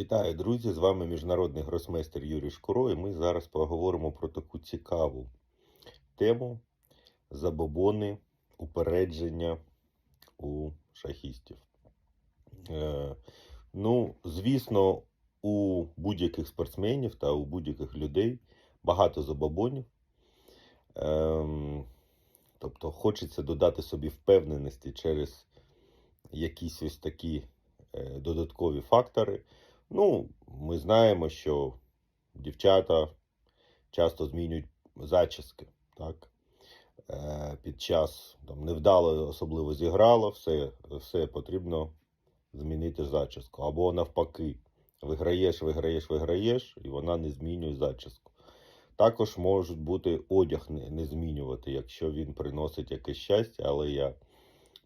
Вітаю, друзі! З вами міжнародний гросмейстер Юрій Шкуро, і ми зараз поговоримо про таку цікаву тему забобони, упередження у шахістів. Е, ну, звісно, у будь-яких спортсменів та у будь-яких людей багато забобонів. Ем, тобто хочеться додати собі впевненості через якісь ось такі е, додаткові фактори. Ну, ми знаємо, що дівчата часто змінюють зачіски, так? Е, під час там, невдало особливо зіграло, все, все потрібно змінити зачіску. Або навпаки, виграєш, виграєш, виграєш, і вона не змінює зачіску. Також можуть бути одяг не, не змінювати, якщо він приносить якесь щастя, але я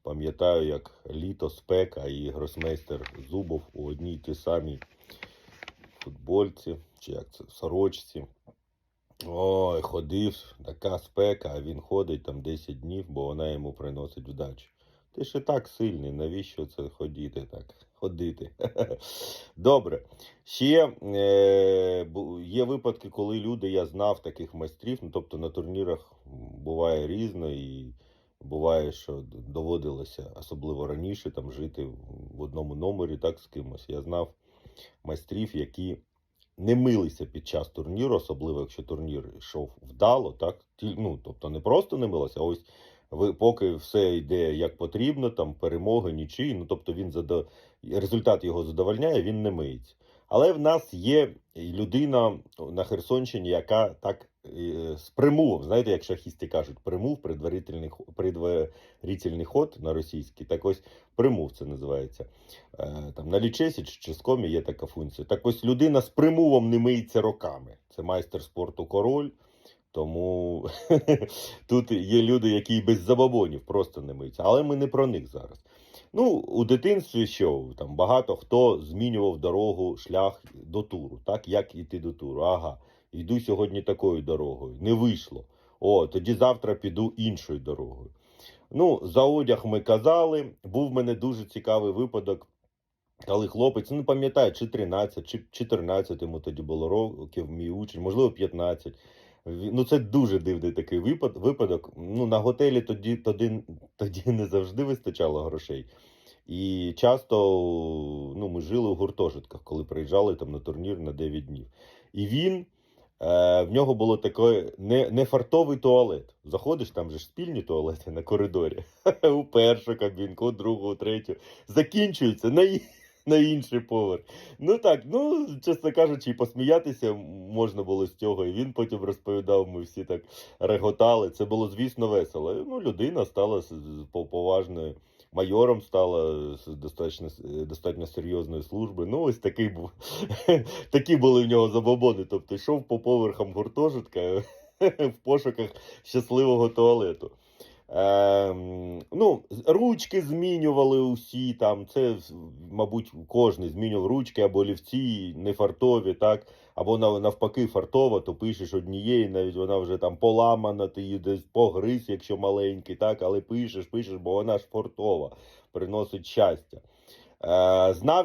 пам'ятаю, як літо, спека і гросмейстер Зубов у одній ті самій футбольці, чи як це, сорочці. Ой, ходив, така спека, а він ходить там 10 днів, бо вона йому приносить вдачу. Ти ж і так сильний, навіщо це ходити так? Ходити. Добре. Ще е, є випадки, коли люди, я знав таких майстрів, ну тобто на турнірах буває різно і буває, що доводилося, особливо раніше, там жити в одному номері так з кимось. Я знав майстрів, які не милися під час турніру, особливо якщо турнір йшов вдало, так? Ну, тобто не просто не милися, а ось ви, поки все йде як потрібно, там перемоги, нічиї, ну тобто він задо... результат його задовольняє, він не миється. Але в нас є людина на Херсонщині, яка так е, з примувом, знаєте, як шахісти кажуть, примув, предварительний, предварительний ход на російський, так ось примув це називається. Е, там на лічесі чи ческомі є така функція. Так ось людина з примувом не миється роками. Це майстер спорту король. Тому тут є люди, які без забобонів просто не миються. Але ми не про них зараз. Ну, у дитинстві що там багато хто змінював дорогу, шлях до туру. Так, як іти до туру? Ага, йду сьогодні такою дорогою. Не вийшло. О, тоді завтра піду іншою дорогою. Ну, за одяг ми казали. Був в мене дуже цікавий випадок, коли хлопець, ну не пам'ятаю, чи 13, чи 14 йому тоді було років, мій учень, можливо, 15. Ну, це дуже дивний такий випад, випадок. Ну, на готелі тоді, тоді, тоді не завжди вистачало грошей. І часто ну, ми жили у гуртожитках, коли приїжджали там на турнір на 9 днів. І він, в нього було таке не, не фартовий туалет. Заходиш, там же ж спільні туалети на коридорі. У першу кабінку, у другу, у третю. Закінчується на, на інший поверх. Ну так, ну, чесно кажучи, і посміятися можна було з цього. І він потім розповідав, ми всі так реготали. Це було, звісно, весело. Ну, людина стала поважною. Майором стала з достатньо, достатньо серйозної служби. Ну, ось такий був. Такі були в нього забобони. Тобто йшов по поверхам гуртожитка в пошуках щасливого туалету. Ем, ну, ручки змінювали усі там. Це, мабуть, кожен змінював ручки або олівці, не фартові, так? Або навпаки, фартова, то пишеш однієї, навіть вона вже там поламана, ти її десь погриз, якщо маленький, так, але пишеш, пишеш, бо вона ж фартова, приносить щастя. Е, знав